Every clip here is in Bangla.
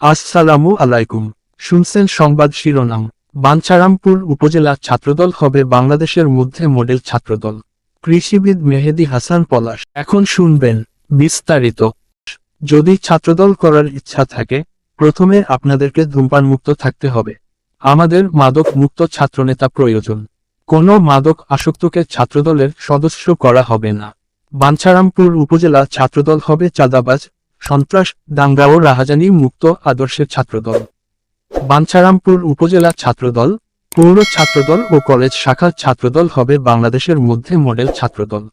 আসসালামু আলাইকুম। শুনছেন সংবাদ শিরোনাম। বাঞ্ছারামপুর উপজেলা ছাত্রদল হবে বাংলাদেশের মধ্যে মডেল ছাত্রদল। কৃষিবিদ মেহেদি হাসান পলাশ। এখন শুনবেন বিস্তারিত। যদি ছাত্রদল করার ইচ্ছা থাকে, প্রথমে আপনাদেরকে ধূমপান মুক্ত থাকতে হবে। আমাদের মাদক মুক্ত ছাত্রনেতা প্রয়োজন। কোনো মাদক আসক্তকে ছাত্রদলের সদস্য করা হবে না। বাঞ্ছারামপুর উপজেলা ছাত্রদল হবে চাঁদাবাজ সন্ত্রাস, দাঙ্গা ও রাহাজানি মুক্ত আদর্শের ছাত্রদল। বাঞ্ছারামপুর উপজেলা ছাত্রদল, পৌর ছাত্রদল ও কলেজ শাখার ছাত্রদল হবে বাংলাদেশের মধ্যে মডেল ছাত্রদল।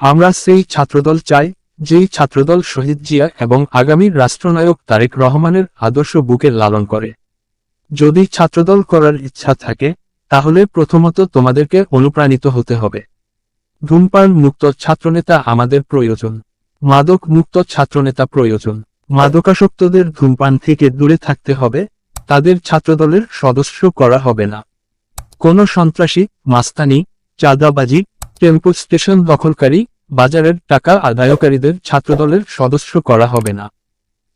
আমরা সেই ছাত্রদল চাই, যেই ছাত্রদল শহীদ জিয়া এবং আগামী রাষ্ট্রনায়ক তারেক রহমানের আদর্শ বুকে লালন করে। যদি ছাত্রদল করার ইচ্ছা থাকে, তাহলে প্রথমত তোমাদেরকে অনুপ্রাণিত হতে হবে। ধূমপান মুক্ত ছাত্রনেতা আমাদের প্রয়োজন। মাদক মুক্ত ছাত্রনেতা প্রয়োজন। মাদকাসক্তদের ধূমপান থেকে দূরে থাকতে হবে, তাদের ছাত্রদলের সদস্য করা হবে না। কোনো সন্ত্রাসী, মাস্তানি, চাঁদাবাজি, টেম্পো স্টেশন দখলকারী, বাজারের টাকা আদায়কারীদের ছাত্রদলের সদস্য করা হবে না।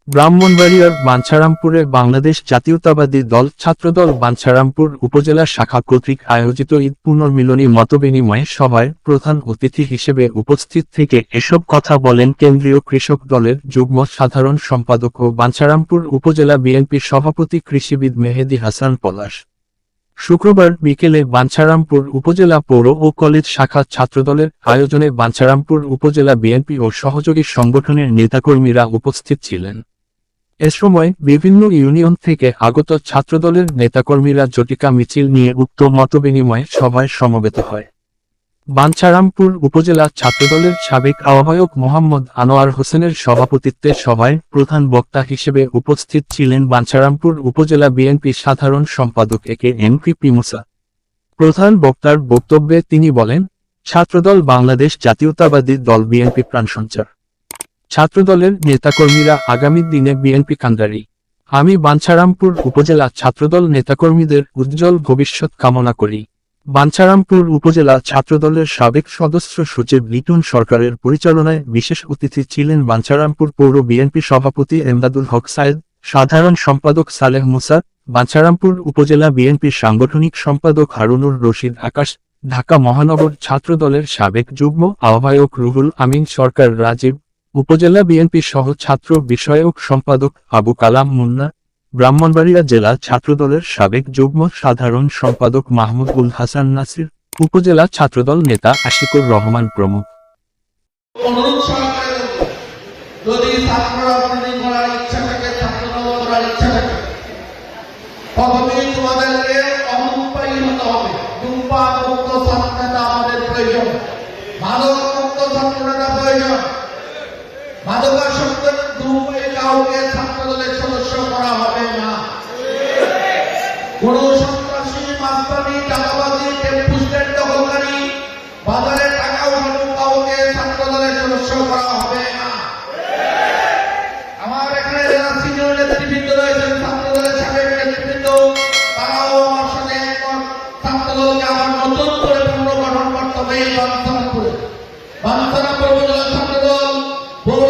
ব্রাহ্মণবাড়িয়ার বাঞ্ছারামপুরে বাংলাদেশ জাতীয়তাবাদী দল ছাত্রদল বাঞ্ছারামপুর উপজেলা শাখা কর্তৃক আয়োজিত ঈদ পুনর্মিলনী মতবিনিময় সভায় প্রধান অতিথি হিসেবে উপস্থিত থেকে এসব কথা বলেন কেন্দ্রীয় কৃষক দলের যুগ্ম সাধারণ সম্পাদক ও বাঞ্ছারামপুর উপজেলা বিএনপির সভাপতি কৃষিবিদ মেহেদি হাসান পলাশ। শুক্রবার বিকেলে বাঞ্ছারামপুর উপজেলা পৌর ও কলেজ শাখা ছাত্রদলের আয়োজনে বাঞ্ছারামপুর উপজেলা বিএনপি ও সহযোগী সংগঠনের নেতাকর্মীরা উপস্থিত ছিলেন। এ সময় বিভিন্ন ইউনিয়ন থেকে আগত ছাত্রদলের নেতাকর্মীরা জটিকা মিছিল নিয়ে উক্ত মতবিনিময় সভায় সমবেত হয়। বাঞ্ছারামপুর উপজেলা ছাত্রদলের সাবেক আহ্বায়ক মোহাম্মদ আনোয়ার হোসেনের সভাপতিত্বে সভায় প্রধান বক্তা হিসেবে উপস্থিত ছিলেন বাঞ্ছারামপুর উপজেলা বিএনপি সাধারণ সম্পাদক একে এমপি পিমুসা প্রধান বক্তার বক্তব্যে তিনি বলেন, ছাত্রদল বাংলাদেশ জাতীয়তাবাদী দল বিএনপি প্রাণ সঞ্চার ছাত্রদলের নেতাকর্মীরা আগামী দিনে বিএনপি কান্দারি আমি বাঞ্ছারামপুর উপজেলা ছাত্রদল নেতাকর্মীদের উজ্জ্বল ভবিষ্যৎ কামনা করি। বাঞ্ছারামপুর উপজেলা ছাত্রদলের সাবেক সদস্য সচিব লিটন সরকারের পরিচালনায় বিশেষ অতিথি ছিলেন বাঞ্ছারামপুর পৌর বিএনপি সভাপতি এমদাদুল হক সায়েদ, সাধারণ সম্পাদক সালেহ মুসা, বাঞ্ছারামপুর উপজেলা বিএনপির সাংগঠনিক সম্পাদক হারুনুর রশিদ আকাশ, ঢাকা মহানগর ছাত্রদলের সাবেক যুগ্ম আহ্বায়ক রুহুল আমিন সরকার রাজীব উপজেলা বিএনপি সহ ছাত্র বিষয়ক সম্পাদক আবু কালাম মুন্না, ব্রাহ্মণবাড়িয়া জেলা ছাত্রদলের সাবেক যুগ্ম সাধারণ সম্পাদক মাহমুদ উল হাসান নাসির, উপজেলা ছাত্রদল নেতা আশিকুর রহমান প্রমুখ। মুক্ত ছাত্রনেতা প্রয়োজন। মাদকাসক্ত ধূমপায়ী কাউকে ছাত্রদলের সদস্য করা হবে না। কোন সন্ত্রাসী, মাস্তানি, চাঁদাবাজি টেম্পু স্ট্যান্ড দখলকারী বাজারে টাকা উঠানো কাউকে ছাত্রদলের সদস্য করা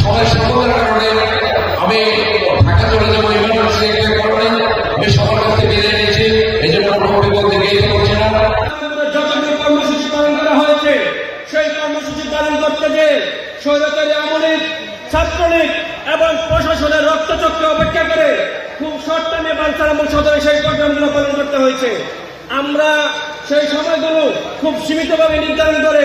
সময় স্বল্পতার কারণে আমি ঢাকা চলে যাব ইমার্জেন্সি কারণে আমি সবার কাছ বিদায় নিচ্ছি এই জন্য আমার বক্তব্য দিকে করছি না সেই কর্মসূচি পালন করতে যে স্বৈরাচারী আমলিক, ছাত্রলীগ এবং অপেক্ষা করে খুব শর্ট টাইমে বাঞ্ছারামূল সদরে সেই পালন করতে হয়েছে। আমরা সেই সময়গুলো খুব সীমিতভাবে নির্ধারণ করে